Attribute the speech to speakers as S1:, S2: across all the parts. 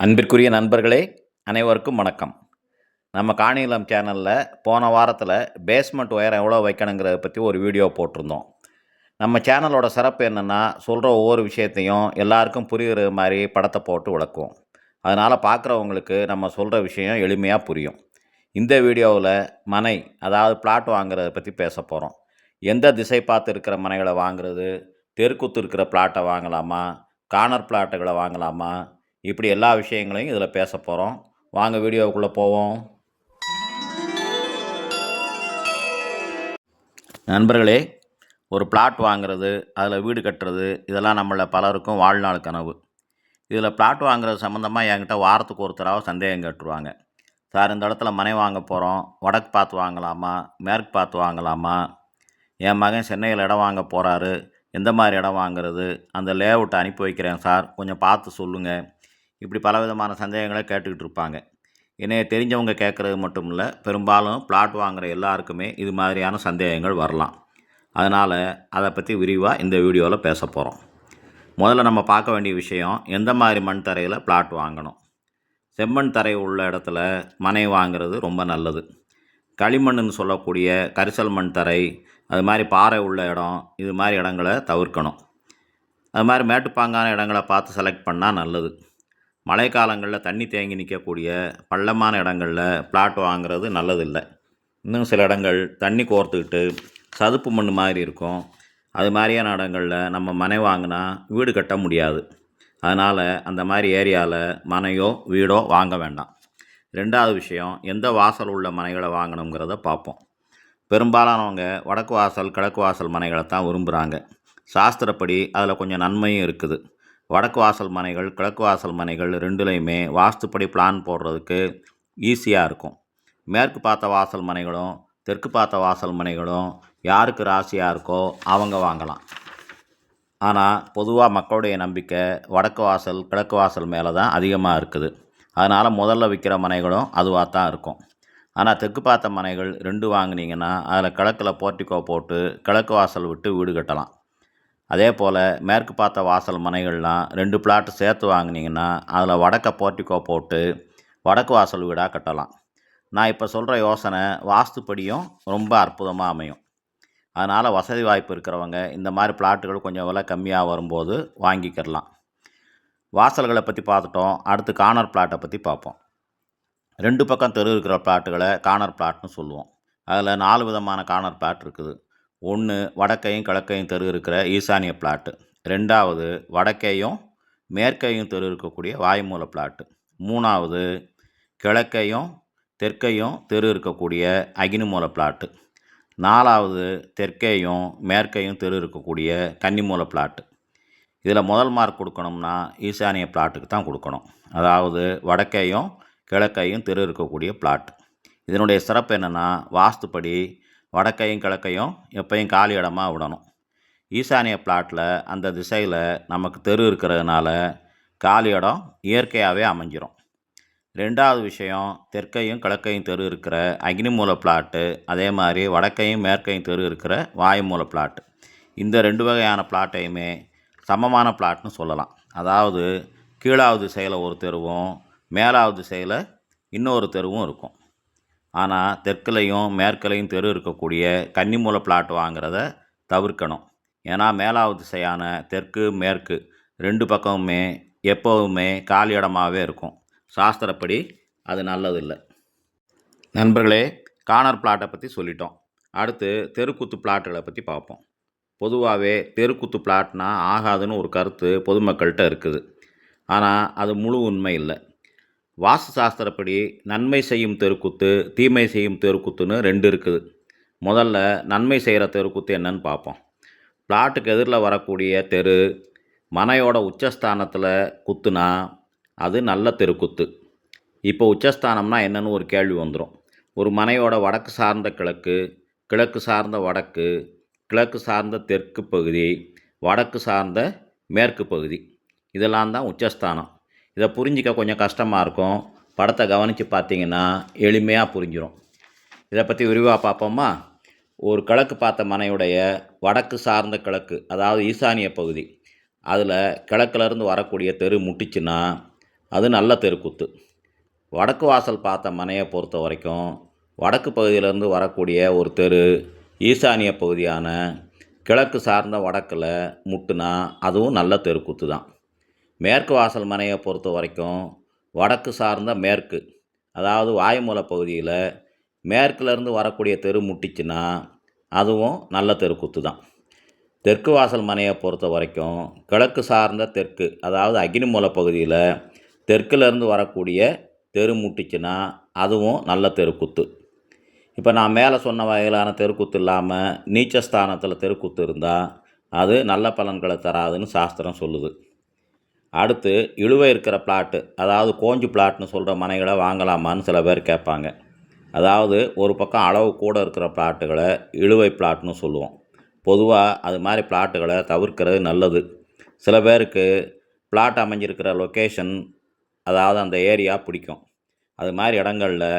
S1: அன்பிற்குரிய நண்பர்களே அனைவருக்கும் வணக்கம். நம்ம காணிலம் சேனலில் போன வாரத்தில் பேஸ்மெண்ட் ஒயர் எவ்வளோ வைக்கணுங்கிறத பற்றி ஒரு வீடியோ போட்டிருந்தோம். நம்ம சேனலோட சிறப்பு என்னென்னா சொல்கிற ஒவ்வொரு விஷயத்தையும் எல்லாருக்கும் புரிகிற மாதிரி படத்தை போட்டு விளக்குவோம். அதனால் பார்க்குறவங்களுக்கு நம்ம சொல்கிற விஷயம் எளிமையாக புரியும். இந்த வீடியோவில் மனை அதாவது பிளாட் வாங்குறத பற்றி பேச போகிறோம் எந்த திசை பார்த்து இருக்கிற மனைகளை வாங்குறது தெருக்குத்து இருக்கிற பிளாட்டை வாங்கலாமா கார்னர் பிளாட்டுகளை வாங்கலாமா இப்படி எல்லா விஷயங்களையும் இதில் பேச போகிறோம். வாங்க வீடியோவுக்குள்ளே போவோம். நண்பர்களே ஒரு பிளாட் வாங்குறது அதில் வீடு கட்டுறது இதெல்லாம் நம்மள பலருக்கும் வாழ்நாள் கனவு. இதில் பிளாட் வாங்குறது சம்மந்தமாக என்கிட்ட வாரத்துக்கு ஒரு தடவை சந்தேகம் கட்டுருவாங்க. சார் இந்த இடத்துல மனை வாங்க போகிறோம் வடக்கு பார்த்து வாங்கலாமா மேற்கு பார்த்து வாங்கலாமா? என் மகன் சென்னையில் இடம் வாங்க போகிறாரு எந்த மாதிரி இடம் வாங்குறது அந்த லேஅவுட்டை அனுப்பி வைக்கிறேன் சார் கொஞ்சம் பார்த்து சொல்லுங்கள் இப்படி பலவிதமான சந்தேகங்களை கேட்டுக்கிட்டு இருப்பாங்க. என்னைய தெரிஞ்சவங்க கேட்குறது மட்டும் இல்லை பெரும்பாலும் பிளாட் வாங்குகிற எல்லாருக்குமே இது மாதிரியான சந்தேகங்கள் வரலாம். அதனால் அதை பற்றி விரிவாக இந்த வீடியோவில் பேச போகிறோம் முதல்ல நம்ம பார்க்க வேண்டிய விஷயம் எந்த மாதிரி மண் தரையில் பிளாட் வாங்கணும்? செம்மண் தரை உள்ள இடத்துல மனை வாங்குறது ரொம்ப நல்லது. களிமண்ணுன்னு சொல்லக்கூடிய கரிசல் மண் தரை அது மாதிரி பாறை உள்ள இடம் இது மாதிரி இடங்களை தவிர்க்கணும். அது மாதிரி மேட்டுப்பாங்கான இடங்களை பார்த்து செலக்ட் பண்ணால் நல்லது. மழைக்காலங்களில் தண்ணி தேங்கி நிற்கக்கூடிய பள்ளமான இடங்களில் பிளாட் வாங்குறது நல்லதில்லை. இன்னும் சில இடங்கள் தண்ணி கோர்த்துக்கிட்டு சதுப்பு மண் மாதிரி இருக்கும். அது மாதிரியான இடங்களில் நம்ம மனை வாங்கினா வீடு கட்ட முடியாது. அதனால் அந்த மாதிரி ஏரியாவில் மனையோ வீடோ வாங்க வேண்டாம். ரெண்டாவது விஷயம் எந்த வாசல் உள்ள மனைகளை வாங்கணுங்கிறத பார்ப்போம். பெரும்பாலானவங்க வடக்கு வாசல் கிழக்கு வாசல் மனைகளை தான் விரும்புகிறாங்க சாஸ்திரப்படி அதில் கொஞ்சம் நன்மையும் இருக்குது. வடக்கு வாசல் மனைகள் கிழக்கு வாசல் மனைகள் ரெண்டுலேயுமே வாஸ்துப்படி பிளான் போடுறதுக்கு ஈஸியாக இருக்கும். மேற்கு பார்த்த வாசல் மனைகளும் தெற்கு பார்த்த வாசல் மனைகளும் யாருக்கு ராசியாக இருக்கோ அவங்க வாங்கலாம். ஆனால் பொதுவாக மக்களுடைய நம்பிக்கை வடக்கு வாசல் கிழக்கு வாசல் மேலே தான் அதிகமாக இருக்குது. அதனால் முதல்ல விற்கிற மனைகளும் அதுவாக தான் இருக்கும். ஆனால் தெற்கு பார்த்த மனைகள் ரெண்டு வாங்கினீங்கன்னா அதில் கிழக்கில் போர்ட்டிக்கோ போட்டு கிழக்கு வாசல் விட்டு வீடு கட்டலாம். அதே போல் மேற்கு பார்த்த வாசல் மனைகள்லாம் ரெண்டு பிளாட் சேர்த்து வாங்கினீங்கன்னா அதில் வடக்க போர்ட்டிக்கோ போட்டு வடக்கு வாசல் வீடாக கட்டலாம். நான் இப்போ சொல்கிற யோசனை வாஸ்துப்படியும் ரொம்ப அற்புதமாக அமையும். அதனால் வசதி வாய்ப்பு இருக்கிறவங்க இந்த மாதிரி பிளாட்டுகள் கொஞ்சம் விலை கம்மியாக வரும்போது வாங்கிக்கிடலாம். வாசல்களை பற்றி பார்த்துட்டோம். அடுத்து கார்னர் பிளாட்டை பற்றி பார்ப்போம். ரெண்டு பக்கம் தெரு இருக்கிற பிளாட்டுகளை கார்னர் பிளாட்னு சொல்லுவோம். அதில் நாலு விதமான கார்னர் பிளாட் இருக்குது. ஒன்று வடக்கையும் கிழக்கையும் தெரு இருக்கிற ஈசானிய பிளாட்டு ரெண்டாவது வடக்கையும் மேற்கையும் தெரு இருக்கக்கூடிய வாய்மூல பிளாட்டு மூணாவது கிழக்கையும் தெற்கையும் தெரு இருக்கக்கூடிய அகினிமூல பிளாட்டு நாலாவது தெற்கையும் மேற்கையும் தெரு இருக்கக்கூடிய கன்னிமூல பிளாட்டு இதில் முதல் மார்க் கொடுக்கணும்னா ஈசானிய பிளாட்டுக்கு தான் கொடுக்கணும். அதாவது வடக்கையும் கிழக்கையும் தெரு இருக்கக்கூடிய பிளாட் இதனுடைய சிறப்பு என்னென்னா வாஸ்துப்படி வடக்கையும் கிழக்கையும் எப்பையும் காலி இடமா விடணும். ஈசானிய பிளாட்டில் அந்த திசையில் நமக்கு தெரு இருக்கிறதுனால காலி இடம் இயற்கையாகவே அமைஞ்சிரும். ரெண்டாவது விஷயம் தெற்கையும் கிழக்கையும் தெரு இருக்கிற அக்னிமூல பிளாட்டு அதே மாதிரி வடக்கையும் மேற்கையும் தெரு இருக்கிற வாயுமூல பிளாட்டு இந்த ரெண்டு வகையான பிளாட்டையுமே சமமான பிளாட்னு சொல்லலாம். அதாவது கீழாவது திசையில் ஒரு தெருவும் மேலாவது திசையில் இன்னொரு தெருவும் இருக்கும். ஆனால் தெற்குலையும் மேற்குலையும் தெரு இருக்கக்கூடிய கன்னிமூல பிளாட் வாங்குறத தவிர்க்கணும். ஏன்னா மேலாவது திசையான தெற்கு மேற்கு ரெண்டு பக்கமுமே எப்போவுமே காலி இடமாகவே இருக்கும். சாஸ்திரப்படி அது நல்லதில்லை. நண்பர்களே கார்னர் பிளாட்டை பற்றி சொல்லிட்டோம். அடுத்து தெருக்குத்து பிளாட்டுகளை பற்றி பார்ப்போம். பொதுவாகவே தெருக்குத்து பிளாட்னா ஆகாதுன்னு ஒரு கருத்து பொதுமக்கள்கிட்ட இருக்குது. ஆனால் அது முழு உண்மை இல்லை. வாஸ்து சாஸ்திரப்படி நன்மை செய்யும் தெருக்குத்து தீமை செய்யும் தெருக்குத்துன்னு ரெண்டு இருக்குது. முதல்ல நன்மை செய்கிற தெருக்குத்து என்னன்னு பார்ப்போம். பிளாட்டுக்கு எதிரில் வரக்கூடிய தெரு மனையோட உச்சஸ்தானத்தில் குத்துனா அது நல்ல தெருக்குத்து. இப்போ உச்சஸ்தானம்னா என்னன்னு ஒரு கேள்வி வந்துடும் ஒரு மனையோட வடக்கு சார்ந்த கிழக்கு கிழக்கு சார்ந்த வடக்கு கிழக்கு சார்ந்த தெற்கு பகுதி வடக்கு சார்ந்த மேற்கு பகுதி. இதெல்லாம் தான் உச்சஸ்தானம். இதை புரிஞ்சிக்க கொஞ்சம் கஷ்டமாக இருக்கும். படத்தை கவனித்து பார்த்தீங்கன்னா எளிமையாக புரிஞ்சிடும் இதை பற்றி விரிவாக பார்ப்போமா? ஒரு கிழக்கு பார்த்த மனையுடைய வடக்கு சார்ந்த கிழக்கு அதாவது ஈசானிய பகுதி. அதில் கிழக்குலேருந்து வரக்கூடிய தெரு முட்டிச்சுன்னா அது நல்ல தெருக்கூத்து. வடக்கு வாசல் பார்த்த மனையை பொறுத்த வரைக்கும் வடக்கு பகுதியிலேருந்து வரக்கூடிய ஒரு தெரு ஈசானிய பகுதியான கிழக்கு சார்ந்த வடக்கில் முட்டுனா அதுவும் நல்ல தெருக்கூத்து தான். மேற்கு வாசல் மனையை பொறுத்த வரைக்கும் வடக்கு சார்ந்த மேற்கு அதாவது வாயுமூல பகுதியில் மேற்குலேருந்து வரக்கூடிய தெரு முட்டிச்சுன்னா அதுவும் நல்ல தெருக்கூத்து தான். தெற்கு வாசல் மனையை பொறுத்த வரைக்கும் கிழக்கு சார்ந்த தெற்கு அதாவது அக்னிமூல பகுதியில் தெற்குலேருந்து வரக்கூடிய தெரு முட்டிச்சுன்னா அதுவும் நல்ல தெருக்கூத்து இப்போ நான் மேலே சொன்ன வகையிலான தெருக்கூத்து இல்லாமல் நீச்சஸ்தானத்தில் தெருக்கூத்து இருந்தால் அது நல்ல பலன்களை தராதுன்னு சாஸ்திரம் சொல்லுது. அடுத்து இழுவை இருக்கிற பிளாட்டு அதாவது கோஞ்சு பிளாட்னு சொல்கிற மனைகளை வாங்கலாமான்னு சில பேர் கேட்பாங்க. அதாவது ஒரு பக்கம் அளவு கூட இருக்கிற பிளாட்டுகளை இழுவை பிளாட்னு சொல்லுவோம். பொதுவாக அது மாதிரி பிளாட்டுகளை தவிர்க்கிறது நல்லது. சில பேருக்கு பிளாட் அமைஞ்சிருக்கிற லொக்கேஷன் அதாவது அந்த ஏரியா பிடிக்கும். அது மாதிரி இடங்களில்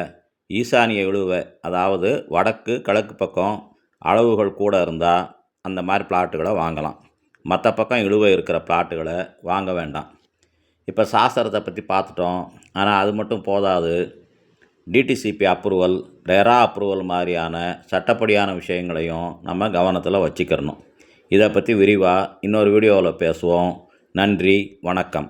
S1: ஈசானிய இழுவை அதாவது வடக்கு கிழக்கு பக்கம் அளவுகள் கூட இருந்தால் அந்த மாதிரி பிளாட்டுகளை வாங்கலாம். மற்ற பக்கம் இழுவை இருக்கிற பிளாட்டுகளை வாங்க வேண்டாம். இப்போ சாஸ்திரத்தை பற்றி பார்த்துட்டோம். ஆனால் அது மட்டும் போதாது. டிடிசிபி அப்ரூவல் ரெரா அப்ரூவல் மாதிரியான சட்டப்படியான விஷயங்களையும் நம்ம கவனத்தில் வச்சுக்கிறணும். இதை பற்றி விரிவாக இன்னொரு வீடியோவில் பேசுவோம். நன்றி வணக்கம்.